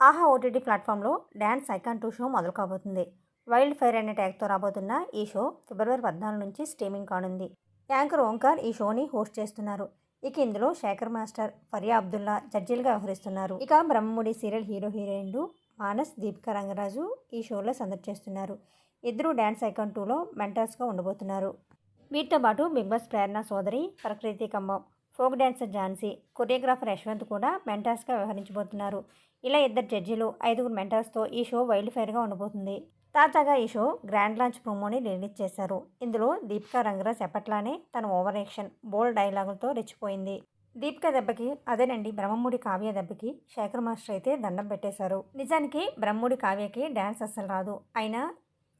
ఆహా ఓటీటీ ప్లాట్ఫామ్లో dance icon two show మొదలు కాబోతుంది. వైల్డ్ ఫైర్ అనే ట్యాగ్తో రాబోతున్న ఈ షో ఫిబ్రవరి పద్నాలుగు నుంచి స్ట్రీమింగ్ కానుంది. యాంకర్ ఓంకార్ ఈ షోని హోస్ట్ చేస్తున్నారు. ఇక ఇందులో శేఖర్ మాస్టర్ ఫరియా అబ్దుల్లా జడ్జీలుగా వ్యవహరిస్తున్నారు. ఇక బ్రహ్మముడి సీరియల్ హీరో హీరోయిన్లు మానస్ దీపికా రంగరాజు ఈ షోలో సందడి చేస్తున్నారు. ఇద్దరు డ్యాన్స్ ఐకాన్ టూలో మెంటర్స్గా ఉండబోతున్నారు. వీటితో పాటు బిగ్ బాస్ ప్రేరణ సోదరి Prakruthi Kambam folk dancer Jhansi choreographer Yashwanth కూడా మెంటార్స్గా వ్యవహరించబోతున్నారు. ఇలా ఇద్దరు జడ్జీలు ఐదుగురు మెంటార్స్తో ఈ షో వైల్డ్ ఫైర్గా ఉండబోతుంది. తాజాగా ఈ షో గ్రాండ్ లాంచ్ ప్రోమోని రిలీజ్ చేశారు. ఇందులో దీపికా రంగరాజ్ ఎప్పట్లానే తన ఓవర్ యాక్షన్ బోల్డ్ డైలాగులతో రెచ్చిపోయింది. దీపిక దెబ్బకి అదేనండి బ్రహ్మముడి కావ్య దెబ్బకి శేఖర్ మాస్టర్ అయితే దండం పెట్టేశారు. నిజానికి బ్రహ్మముడి కావ్యకి డ్యాన్స్ అస్సలు రాదు. అయినా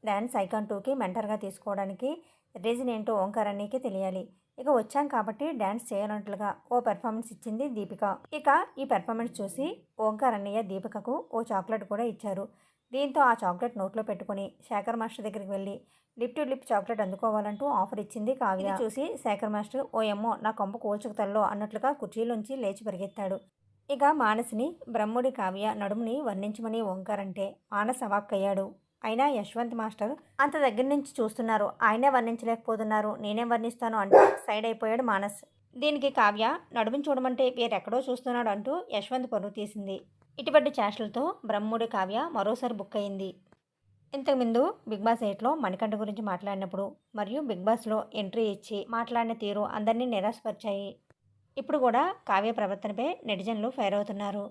డ్యాన్స్ ఐకాన్ టూకి మెంటర్గా తీసుకోవడానికి రీజన్ ఏంటో ఓంకారానికి తెలియాలి. ఇక వచ్చాం కాబట్టి డ్యాన్స్ చేయాలంటలుగా ఓ పెర్ఫార్మెన్స్ ఇచ్చింది దీపిక. ఇక ఈ పెర్ఫార్మెన్స్ చూసి ఓంకార్ అన్నయ్య దీపికకు ఓ చాక్లెట్ కూడా ఇచ్చారు. దీంతో ఆ చాక్లెట్ నోట్లో పెట్టుకుని శేఖర్ మాస్టర్ దగ్గరికి వెళ్ళి లిప్ టు లిప్ చాక్లెట్ అందుకోవాలంటూ ఆఫర్ ఇచ్చింది కావ్య. చూసి శేఖర్ మాస్టర్ ఓ ఎమ్మో నా కొంప కోల్చుకు తల్లో అన్నట్లుగా కుర్చీలోంచి లేచి పరిగెత్తాడు. ఇక మానసిని బ్రహ్ముడి కావ్య నడుముని వర్ణించమని ఓంకార్ అంటే మానస్ అవాక్కయ్యాడు అయినా యశ్వంత్ మాస్టర్ అంత దగ్గర నుంచి చూస్తున్నారు. ఆయనే వర్ణించలేకపోతున్నారు. నేనే వర్ణిస్తాను అంటూ సైడ్ అయిపోయాడు మానస్. దీనికి కావ్య నడుముని చూడమంటే వేరెక్కడో చూస్తున్నాడు అంటూ యశ్వంత్ పరువు తీసింది. ఇటువంటి చేష్టలతో బ్రహ్ముడి కావ్య మరోసారి బుక్ అయింది. ఇంతకుముందు బిగ్ బాస్ ఎయిట్లో మణికంఠ గురించి మాట్లాడినప్పుడు మరియు బిగ్ బాస్లో ఎంట్రీ ఇచ్చి మాట్లాడిన తీరు అందరినీ నిరాశపరిచాయి. ఇప్పుడు కూడా కావ్య ప్రవర్తనపై నెటిజన్లు ఫైర్ అవుతున్నారు.